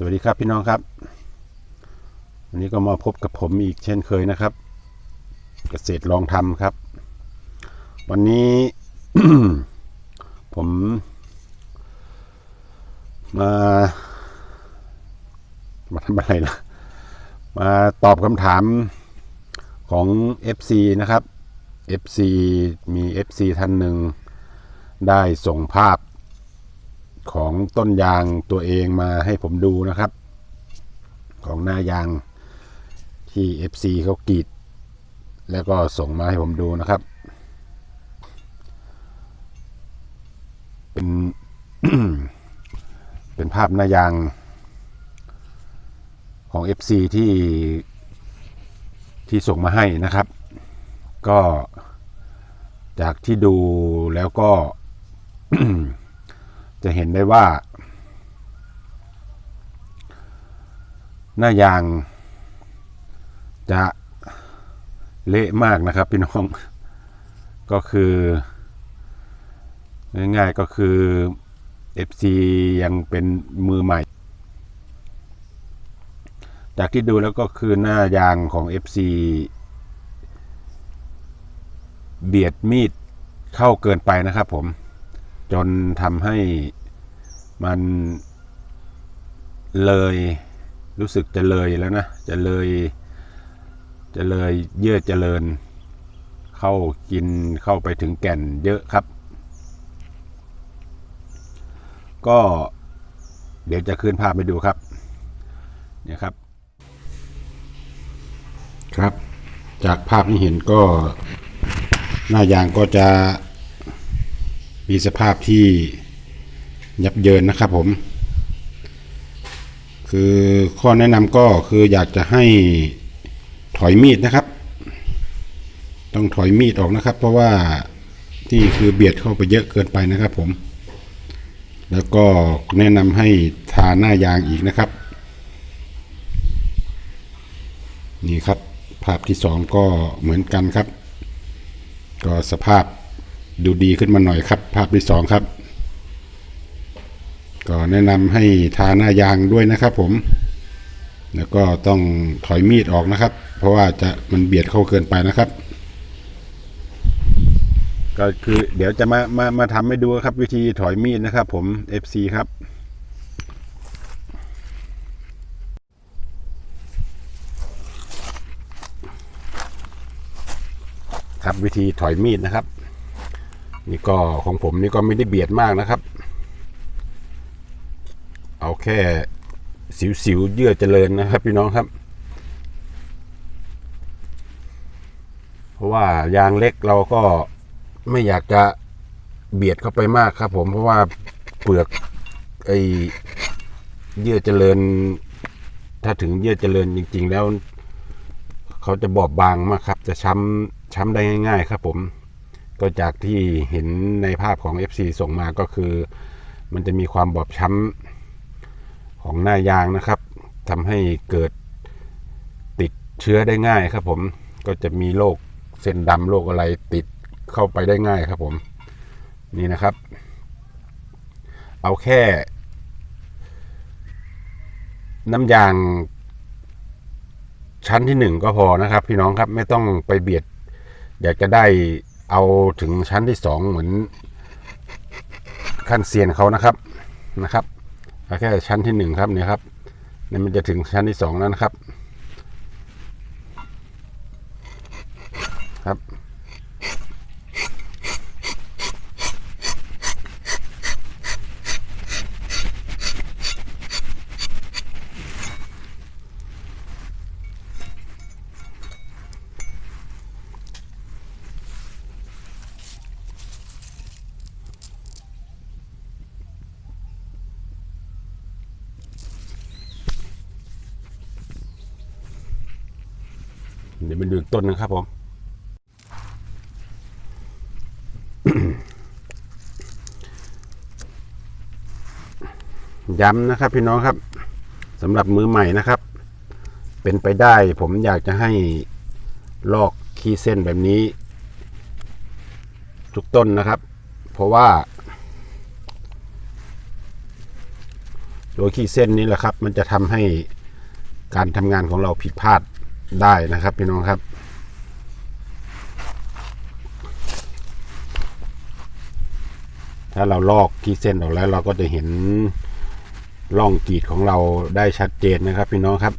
สวัสดีครับพี่น้องครับ วันนี้ก็มาพบกับผมอีกเช่นเคยนะครับ เกษตรลองทำครับ วันนี้ผมมามาทำอะไรล่ะ มาตอบคำถามของ FC นะครับ FC มี FC ท่านหนึ่งได้ส่งภาพ ของต้นยางตัวเองมาให้ผมดูนะครับ ของหน้ายางที่ FC เขากรีด แล้วก็ส่งมาให้ผมดูนะครับ เป็นเป็นภาพหน้ายางของ FC ที่ที่ส่งมาให้นะครับ ก็จากที่ดูแล้วก็ จะเห็นได้ว่า หน้ายาง จะเละมากนะครับพี่น้อง ก็คือ ง่ายๆก็คือ FC ยังเป็นมือใหม่ จากที่ดูแล้วก็คือหน้ายางของ FC เบียดมีดเข้าเกินไปนะครับผม จนทำให้มันเลยรู้สึกจะเลยแล้วนะ จะเลยจะเลยเยื่อเจริญ เข้ากินเข้าไปถึงแก่นเยอะครับ ก็เดี๋ยวจะขึ้นภาพไปดูครับเนี่ยครับ ครับ จากภาพที่เห็นก็หน้ายางก็จะ มีสภาพที่ยับเยินนะครับผม คือข้อแนะนำก็คืออยากจะให้ถอยมีดนะครับ ต้องถอยมีดออกนะครับ เพราะว่าที่คือเบียดเข้าไปเยอะเกินไปนะครับผม แล้วก็แนะนำให้ทาหน้ายางอีกนะครับ นี่ครับภาพที่สองก็เหมือนกันครับ ก็สภาพ ดูดีขึ้นมาหน่อยครับ ภาพที่สองครับ ก็แนะนำให้ทาหน้ายางด้วยนะครับผม แล้วก็ต้องถอยมีดออกนะครับ เพราะว่าจะมันเบียดเข้าเกินไปนะครับ ก็คือเดี๋ยวจะมามามาทำให้ดูครับ วิธีถอยมีดนะครับ ผม FC ครับครับวิธีถอยมีดนะครับ นี่ก็ของผมนี่ก็ไม่ได้เบียดมากนะครับ เอาแค่สิวๆเยื่อเจริญนะครับ พี่น้องครับ เพราะว่ายางเล็กเราก็ไม่อยากจะเบียดเข้าไปมากครับ ผมเพราะว่าเปลือกไอ้เยื่อเจริญ ถ้าถึงเยื่อเจริญจริง ๆ แล้ว เขาจะบอบบางมากครับ จะช้ำช้ำได้ง่าย ๆ ครับผม ก็จากที่เห็นในภาพของ FC ส่งมาก็คือ มันจะมีความบอบช้ำของหน้ายางนะครับทำให้เกิดติดเชื้อได้ง่ายครับผมก็จะมีโรคเส้นดำโรคอะไรติดเข้าไปได้ง่ายครับผมนี่นะครับ เอาแค่ น้ำยางชั้นที่หนึ่งก็พอนะครับ พี่น้องครับไม่ต้องไปเบียด อยากจะได้ เอาถึงชั้นที่สองเหมือนขั้นเซียนเขานะครับนะครับแค่ชั้นที่หนึ่งครับเนี่ยครับเนี่ยมันจะถึงชั้นที่สองแล้วนะครับครับ เดี๋ยวมันดูต้นนึงครับผมย้ำนะครับพี่น้องครับสำหรับมือใหม่นะครับ เป็นไปได้ผมอยากจะให้ลอกคีย์เส้นแบบนี้ ทุกต้นนะครับ เพราะว่าโดยขีเส้นนี้แหละครับ มันจะทำให้การทำงานของเราผิดพลาด ได้นะครับพี่น้องครับถ้าเราลอกขีดเส้นออกแล้วเราก็จะเห็นร่องกรีดของเราได้ชัดเจนนะครับ พี่น้องครับ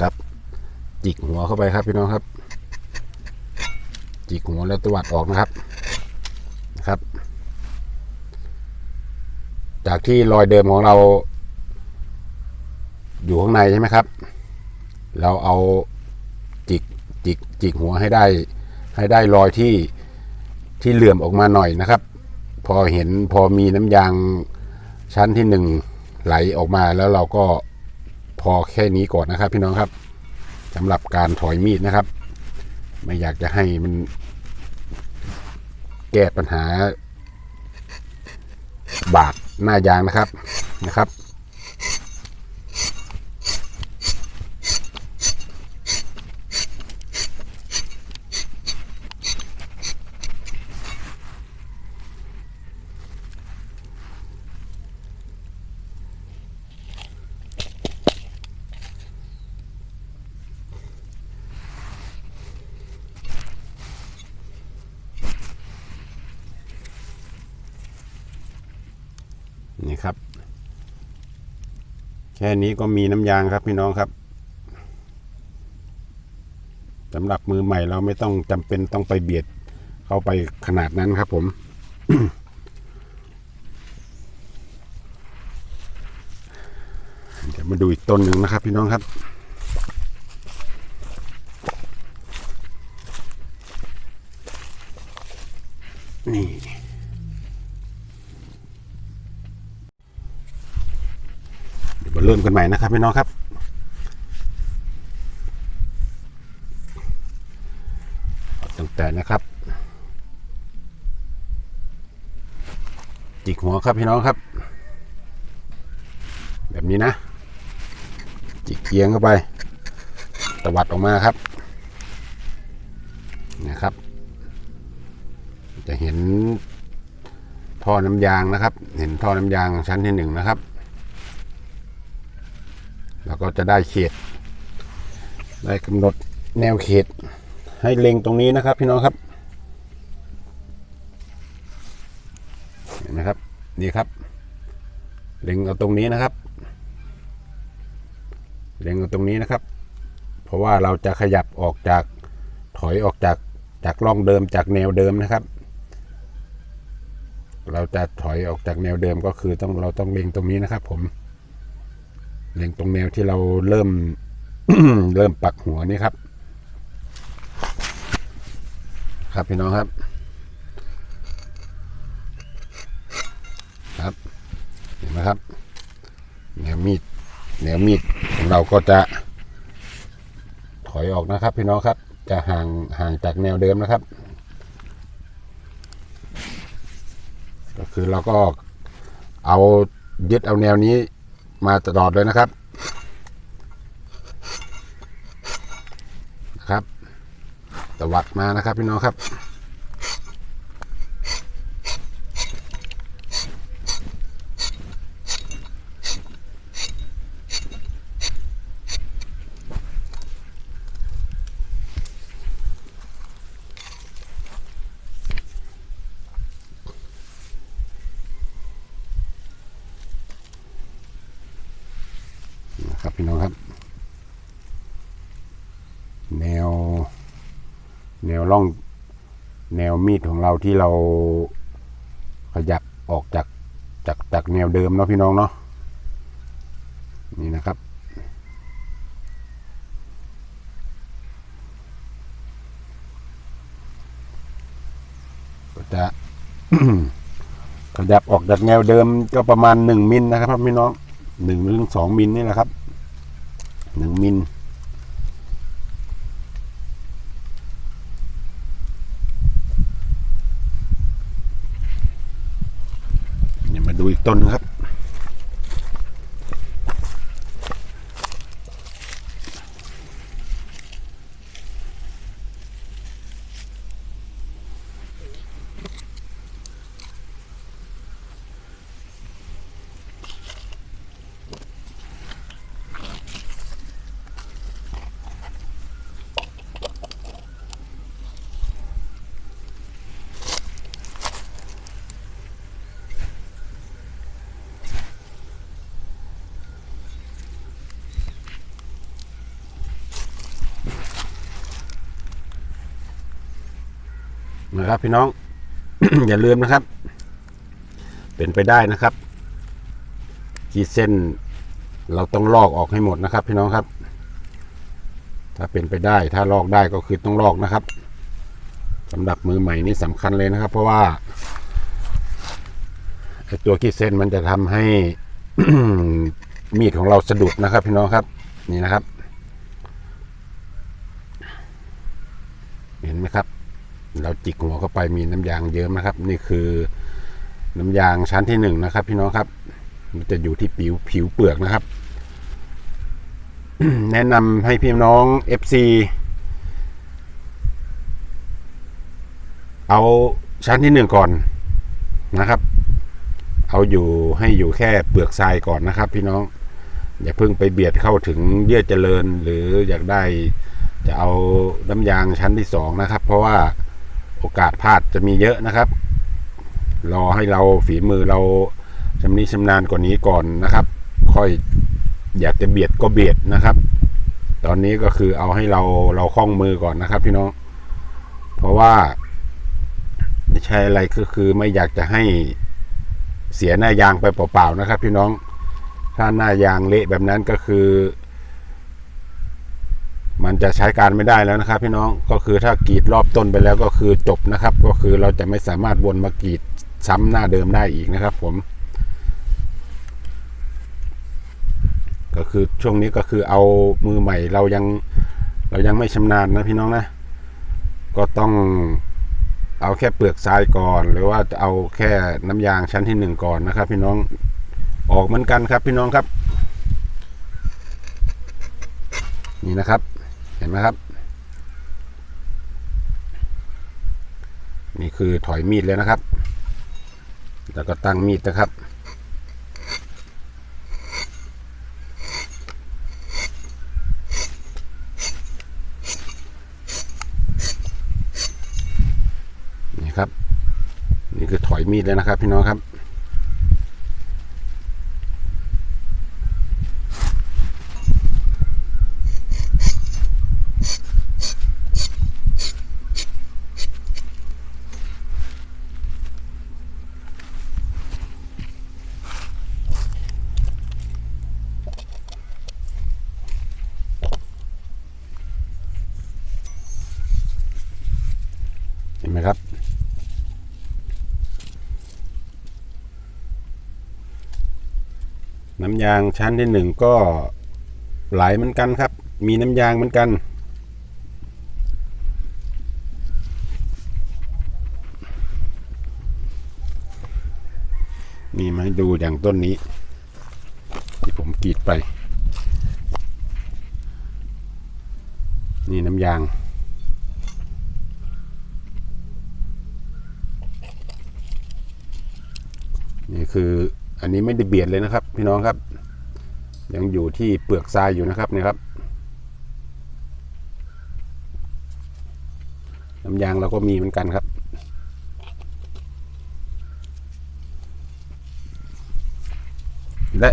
ครับ จิกหัวเข้าไปครับพี่น้องครับ จิกหัวแล้วตวัดออกนะครับนะครับ จากที่รอยเดิมของเรา อยู่ข้างในใช่ไหมครับ เราเอาจิกจิกจิกหัวให้ได้ ให้ได้รอยที่ที่เหลื่อมออกมาหน่อยนะครับ พอเห็นพอมีน้ำยางชั้นที่หนึ่งไหลออกมาแล้วเราก็พอแค่นี้ก่อนนะครับ พี่น้องครับสำหรับการถอยมีดนะครับ ไม่อยากจะให้มันแก้ปัญหาบาดหน้ายางนะครับนะครับ นี่ครับ แค่นี้ก็มีน้ำยางครับพี่น้องครับสำหรับมือใหม่เราไม่ต้องจำเป็นต้องไปเบียดเข้าไปขนาดนั้นครับผม เดี๋ยวมาดูอีกต้นหนึ่งนะครับพี่น้องครับ มกันใหม่นะครับพี่น้องครับ ตั้งแต่นะครับจิกหัวครับพี่น้องครับ แบบนี้นะ จิกเอียงเข้าไป ตวัดออกมาครับนะครับ จะเห็นท่อน้ำยางนะครับ เห็นท่อน้ำยางชั้นที่หนึ่งนะครับ เราก็จะได้เขต ได้กำหนดแนวเขต ให้เล็งตรงนี้นะครับ พี่น้องครับ เห็นไหมครับ นี่ครับ เล็งเอาตรงนี้นะครับ เล็งเอาตรงนี้นะครับ เพราะว่าเราจะขยับออกจากถอยออกจากจากร่องเดิมจากแนวเดิมนะครับ เราจะถอยออกจากแนวเดิมก็คือต้องเราต้องเล็งตรงนี้นะครับผม เล็งตรงแนวที่เราเริ่ม เริ่มปักหัวนี่ครับ ครับพี่น้องครับ ครับเห็นไหมครับแนวมีดแนวมีดของเราก็จะ ถอยออกนะครับ พี่น้องครับ จะห่างห่างจากแนวเดิมนะครับ ก็คือเราก็เอายึดเอาแนวนี้ มาตลอดเลยนะครับนะครับตวัดมานะครับพี่น้องครับนะครับพี่น้องครับ แนว แน วร่องแนวมีดของเราที่เราขยับออกจากจากจากแนวเดิมเนาะพี่น้องเนาะนี่นะครับ ก็จะขยับออกจากแนวเดิมก็ประมาณหนึ่งมิลนะครับพี่น้องหนึ่งถึงสองมิลนี่แหละครับหนึ่งมิล เดี๋ยวมาดูอีก ต้นนึงครับ นะครับ พี่น้อง อย่าลืมนะครับ เป็นไปได้นะครับขีดเส้น เราต้องลอกออกให้หมดนะครับ พี่น้องครับ ถ้าเป็นไปได้ ถ้าลอกได้ก็คือต้องลอกนะครับสำหรับมือใหม่นี่สำคัญเลยนะครับ เพราะว่าตัวขีดเส้นมันจะทำให้มีดของเราสะดุดนะครับ พี่น้องครับ นี่นะครับ เห็นไหมครับ เราจิกหัวเข้าไปมีน้ำยางเยิ้มนะครับ นี่คือน้ำยางชั้นที่หนึ่งนะครับ พี่น้องครับ มันจะอยู่ที่ผิวผิวเปลือกนะครับ แนะนำให้พี่น้อง FC เอาชั้นที่หนึ่งก่อนนะครับ เอาอยู่ให้อยู่แค่เปลือกทรายก่อนนะครับ พี่น้องอย่าเพิ่งไปเบียดเข้าถึงเยื่อเจริญ หรืออยากได้จะเอาน้ำยางชั้นที่สองนะครับ เพราะว่า โอกาสพลาดจะมีเยอะนะครับ รอให้เราฝีมือเราชำนิชำนาญกว่านี้ก่อนนะครับ ค่อยอยากจะเบียดก็เบียดนะครับ ตอนนี้ก็คือเอาให้เราเราคล่องมือก่อนนะครับ พี่น้อง เพราะว่าไม่ใช่อะไรก็คือไม่อยากจะให้เสียหน้ายางไปเปล่าๆนะครับ พี่น้อง ถ้าหน้ายางเละแบบนั้นก็คือ มันจะใช้การไม่ได้แล้วนะครับ พี่น้องก็คือถ้ากรีดรอบต้นไปแล้วก็คือจบนะครับ ก็คือเราจะไม่สามารถวนมากรีดซ้ำหน้าเดิมได้อีกนะครับ ผม ก็คือช่วงนี้ก็คือเอามือใหม่เรายังเรายังไม่ชำนาญนะพี่น้องนะก็ต้องเอาแค่เปลือกทรายก่อน หรือว่าจะเอาแค่น้ำยางชั้นที่หนึ่งก่อนนะครับ พี่น้องออกเหมือนกันครับ พี่น้องครับ นี่นะครับ เห็นไหมครับ นี่คือถอยมีดเลยนะครับ แล้วก็ตั้งมีดนะครับ นี่ครับ นี่คือถอยมีดเลยนะครับ พี่น้องครับ น้ำยางชั้นที่หนึ่งก็ไหลเหมือนกันครับ มีน้ำยางเหมือนกัน นี่มาให้ดูอย่างต้นนี้ ที่ผมกรีดไป นี่น้ำยางนี่คือ อันนี้ไม่ได้เบียดเลยนะครับ พี่น้องครับ ยังอยู่ที่เปลือกทรายอยู่นะครับนี่ครับน้ำยางเราก็มีเหมือนกันครับ และ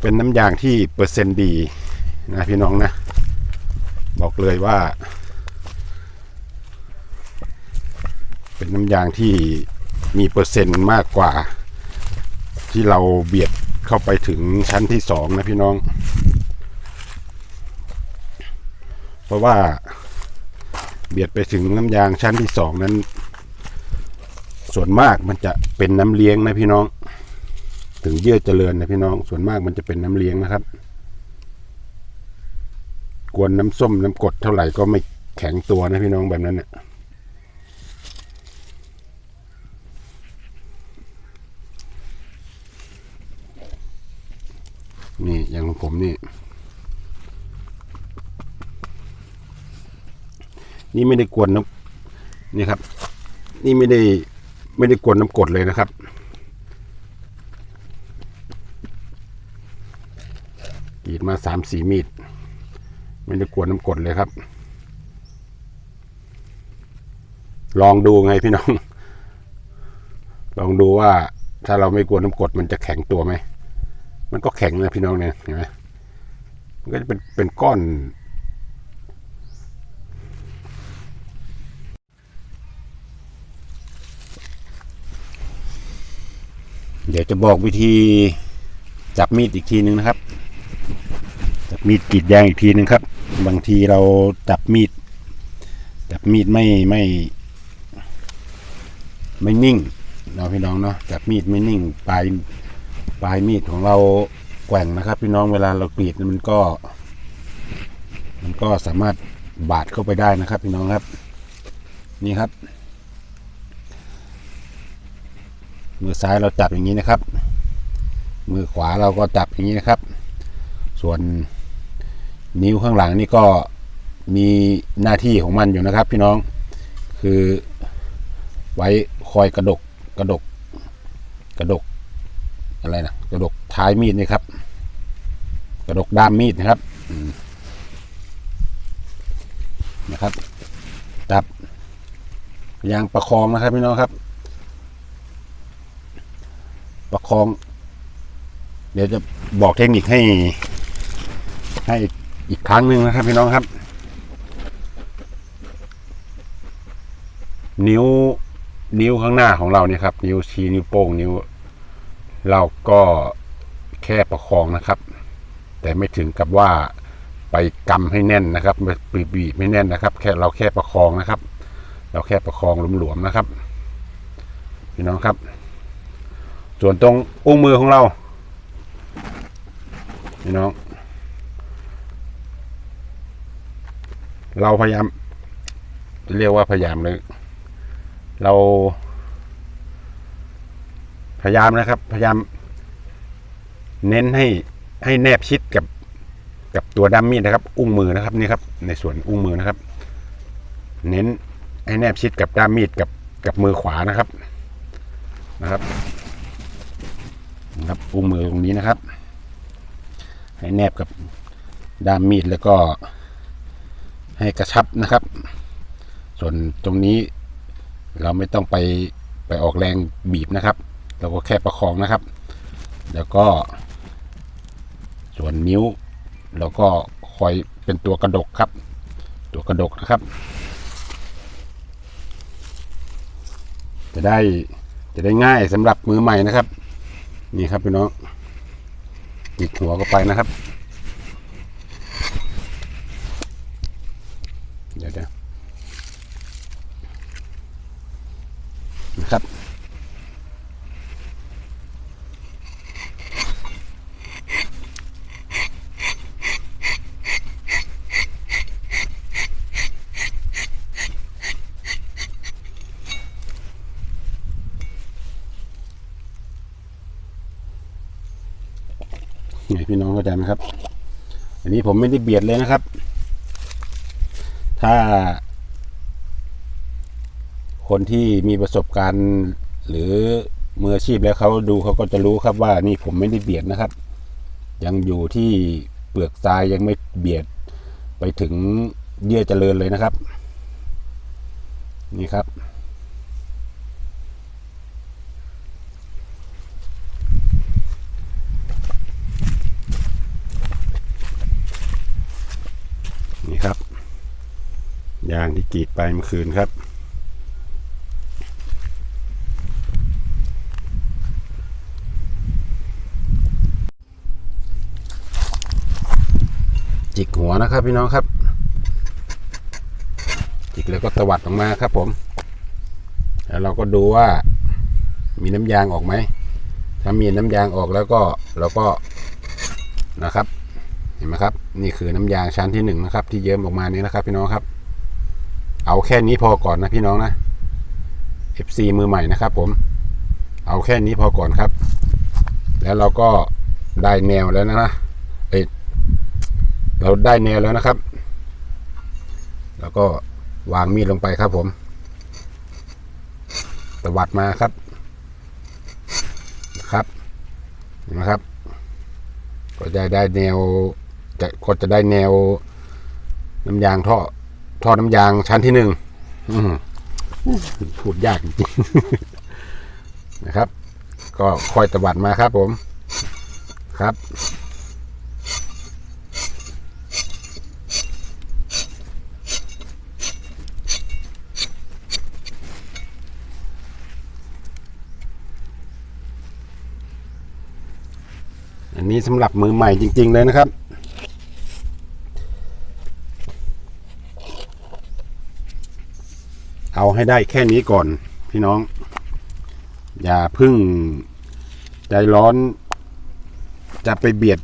เป็นน้ำยางที่เปอร์เซ็นต์ดีนะพี่น้องนะ บอกเลยว่า เป็นน้ำยางที่ มีเปอร์เซ็นต์มากกว่า ที่เราเบียดเข้าไปถึงชั้นที่สองนะพี่น้อง เพราะว่าเบียดไปถึงน้ำยางชั้นที่สองนั้น ส่วนมากมันจะเป็นน้ำเลี้ยงนะพี่น้อง ถึงเยื่อเจริญนะพี่น้อง ส่วนมากมันจะเป็นน้ำเลี้ยงนะครับ กวนน้ำส้มน้ำกดเท่าไหร่ก็ไม่แข็งตัวนะพี่น้องแบบนั้นเนี่ยอย่างของ ผมนี่ นี่ไม่ได้กวนน้ำนี่ครับ นี่ไม่ได้ไม่ได้กวนน้ำกดเลยนะครับ กรีดมาสามสี่มีด ไม่ได้กวนน้ำกดเลยครับ ลองดูไงพี่น้อง ลองดูว่าถ้าเราไม่กวนน้ำกดมันจะแข็งตัวไหม มันก็แข็งนะพี่น้องเนี่ยเห็นไหมมันก็จะเป็นเป็นก้อน เดี๋ยวจะบอกวิธีจับมีดอีกทีนึงนะครับ จับมีดกรีดยางอีกทีนึงครับ บางทีเราจับมีด จับมีดไม่ไม่ ไม่นิ่งเราพี่น้องเนาะจับมีดไม่นิ่งปลาย ปลายมีดของเราแกว่งนะครับ พี่น้องเวลาเรากรีดมันก็ มันก็สามารถบาดเข้าไปได้นะครับ พี่น้องครับ นี่ครับ มือซ้ายเราจับอย่างนี้นะครับ มือขวาเราก็จับอย่างนี้นะครับ ส่วนนิ้วข้างหลังนี่ก็มีหน้าที่ของมันอยู่นะครับ พี่น้องคือไว้คอยกระดกกระดกกระดก อะไรนะกระดกท้ายมีดนี่ครับ กระดกด้ามมีดนะครับนะครับจับยายามประคองนะครับพี่น้องครับ ประคอง เดี๋ยวจะบอกเทคนิคให้ ให้อีกครั้งหนึ่งนะครับ พี่น้องครับ นิ้วนิ้วข้างหน้าของเราเนี่ยครับ นิ้วชี้นิ้วโป้งนิ้ว เราก็แค่ประคองนะครับ แต่ไม่ถึงกับว่าไปกำให้แน่นนะครับไปบีบไม่แน่นนะครับ แค่เราแค่ประคองนะครับ เราแค่ประคองหลวมๆนะครับพี่น้องครับ ส่วนตรงอุ้งมือของเราพี่น้อง เราพยายาม เรียกว่าพยายามเลย เรา พยายามนะครับ พยายาม เน้นให้ให้แนบชิดกับกับตัวด้ามมีดนะครับ อุ้งมือนะครับนี่ครับ ในส่วนอุ้งมือนะครับ เน้นให้แนบชิดกับด้ามมีดกับกับมือขวานะครับนะครับนะครับอุ้งมือตรงนี้นะครับ ให้แนบกับด้ามมีดแล้วก็ให้กระชับนะครับ ส่วนตรงนี้เราไม่ต้องไปไปออกแรงบีบนะครับ เราก็แค่ประคองนะครับ แล้วก็ ส่วนนิ้วเราก็คอยเป็นตัวกระดกครับ ตัวกระดกนะครับ จะได้จะได้ง่ายสำหรับมือใหม่นะครับ นี่ครับพี่น้องจิกหัวก็ไปนะครับ เดี๋ยวเดี๋ยวนะครับ ไงพี่น้องเข้าใจไหมครับ อันนี้ผมไม่ได้เบียดเลยนะครับ ถ้า คนที่มีประสบการณ์หรือมืออาชีพแล้วเขาดูเขาก็จะรู้ครับว่านี่ผมไม่ได้เบียดนะครับ ยังอยู่ที่เปลือกทรายยังไม่เบียดไปถึงเยื่อเจริญเลยนะครับ นี่ครับ นี่ครับ ยางที่กรีดไปเมื่อคืนครับ จิกหัวนะครับพี่น้องครับ จิกแล้วก็ตวัดออกมาครับผม แล้วเราก็ดูว่ามีน้ำยางออกไหม ถ้ามีน้ำยางออกแล้วก็เราก็นะครับ เห็นไหมครับ นี่คือน้ำยางชั้นที่หนึ่งนะครับ ที่เยิ้มออกมานี้นะครับพี่น้องครับ เอาแค่นี้พอก่อนนะพี่น้องนะ FC มือใหม่นะครับ ผม เอาแค่นี้พอก่อนครับ แล้วเราก็ได้แนวแล้วนะเอยเราได้แนวแล้วนะครับ แล้วก็วางมีดลงไปครับผมตวัดมาครับครับนไหมครับ ก็จะได้แนวจะก็จะได้แนวน้ำยางท่อ ท่อน้ำยางชั้นที่หนึ่งพูดยากจริงๆนะครับ ก็คอยตวัดมาครับผมครับ อันนี้สำหรับมือใหม่จริง ๆ เลยนะครับ เอาให้ได้แค่นี้ก่อน พี่น้อง อย่าพึ่งใจร้อน จะไปเบียด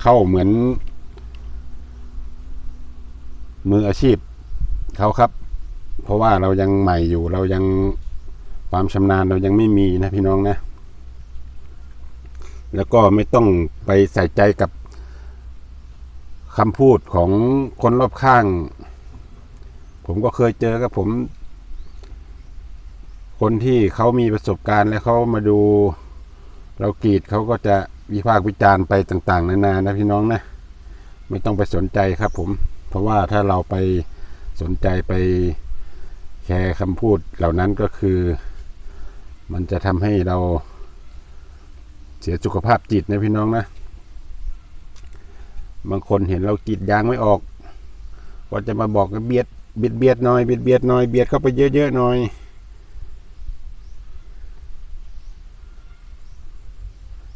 เข้าเหมือน มืออาชีพเขาครับ เพราะว่าเรายังใหม่อยู่ เรายังความชำนาญเรายังไม่มีนะพี่น้องนะ แล้วก็ไม่ต้องไปใส่ใจกับคำพูดของคนรอบข้าง ผมก็เคยเจอกับผม คนที่เขามีประสบการณ์แล้วเขามาดู เรากรีดเขาก็จะวิพากษ์วิจารณ์ไปต่าง ๆ นานานะพี่น้องนะ ไม่ต้องไปสนใจครับ ผม เพราะว่าถ้าเราไปสนใจไปแคร์คำพูดเหล่านั้นก็คือ มันจะทำให้เราเสียสุขภาพจิตนะพี่น้องนะ บางคนเห็นเรากรีดยางไม่ออก ก็จะมาบอกว่าเบียด เบียดเบียดหน่อยเบียดเบียดหน่อยเบียดเข้าไปเยอะๆหน่อย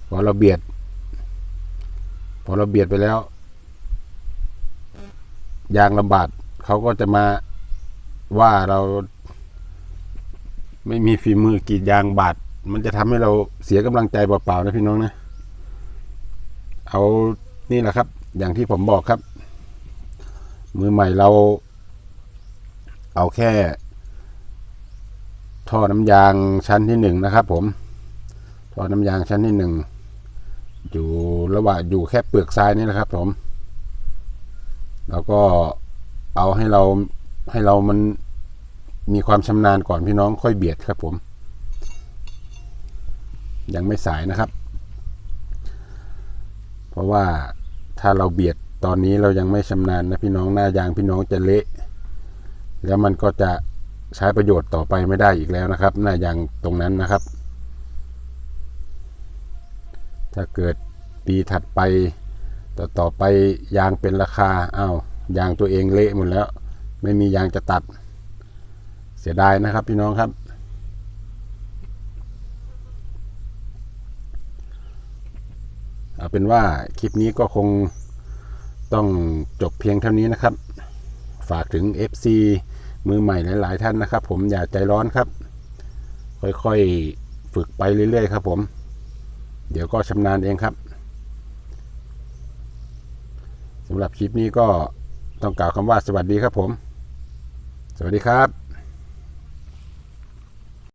พอเราเบียด พอเราเบียดไปแล้ว ยางลำบากเขาก็จะมาว่าเราไม่มีฝีมือกรีดยางบาดมันจะทำให้เราเสียกำลังใจเปล่าๆนะพี่น้องนะเอานี่แหละครับ อย่างที่ผมบอกครับ มือใหม่เรา เอาแค่ ท่อน้ำยางชั้นที่หนึ่งนะครับ ผม ท่อน้ำยางชั้นที่หนึ่งอยู่ระหว่างอยู่แค่เปลือกทรายนี่นะครับ ผม แล้วก็เอาให้เราให้เรามันมีความชำนาญก่อนพี่น้องค่อยเบียดครับ ผม ยังไม่สายนะครับ เพราะว่าถ้าเราเบียดตอนนี้เรายังไม่ชำนาญนะพี่น้องหน้ายางพี่น้องจะเละ แล้วมันก็จะใช้ประโยชน์ต่อไปไม่ได้อีกแล้วนะครับหน้ายางตรงนั้นนะครับ ถ้าเกิดปีถัดไป ต่อต่อไปยางเป็นราคาอ้าวยางตัวเองเละหมดแล้ว ไม่มียางจะตัด เสียดายนะครับพี่น้องครับ เอาเป็นว่าคลิปนี้ก็คงต้องจบเพียงเท่านี้นะครับ ฝากถึง FC มือใหม่หลาย ๆ ท่านนะครับ ผมอย่าใจร้อนครับ ค่อยๆฝึกไปเรื่อย ๆ ครับผม เดี๋ยวก็ชำนาญเองครับสำหรับคลิปนี้ก็ต้องกล่าวคำว่าสวัสดีครับผม สวัสดีครับ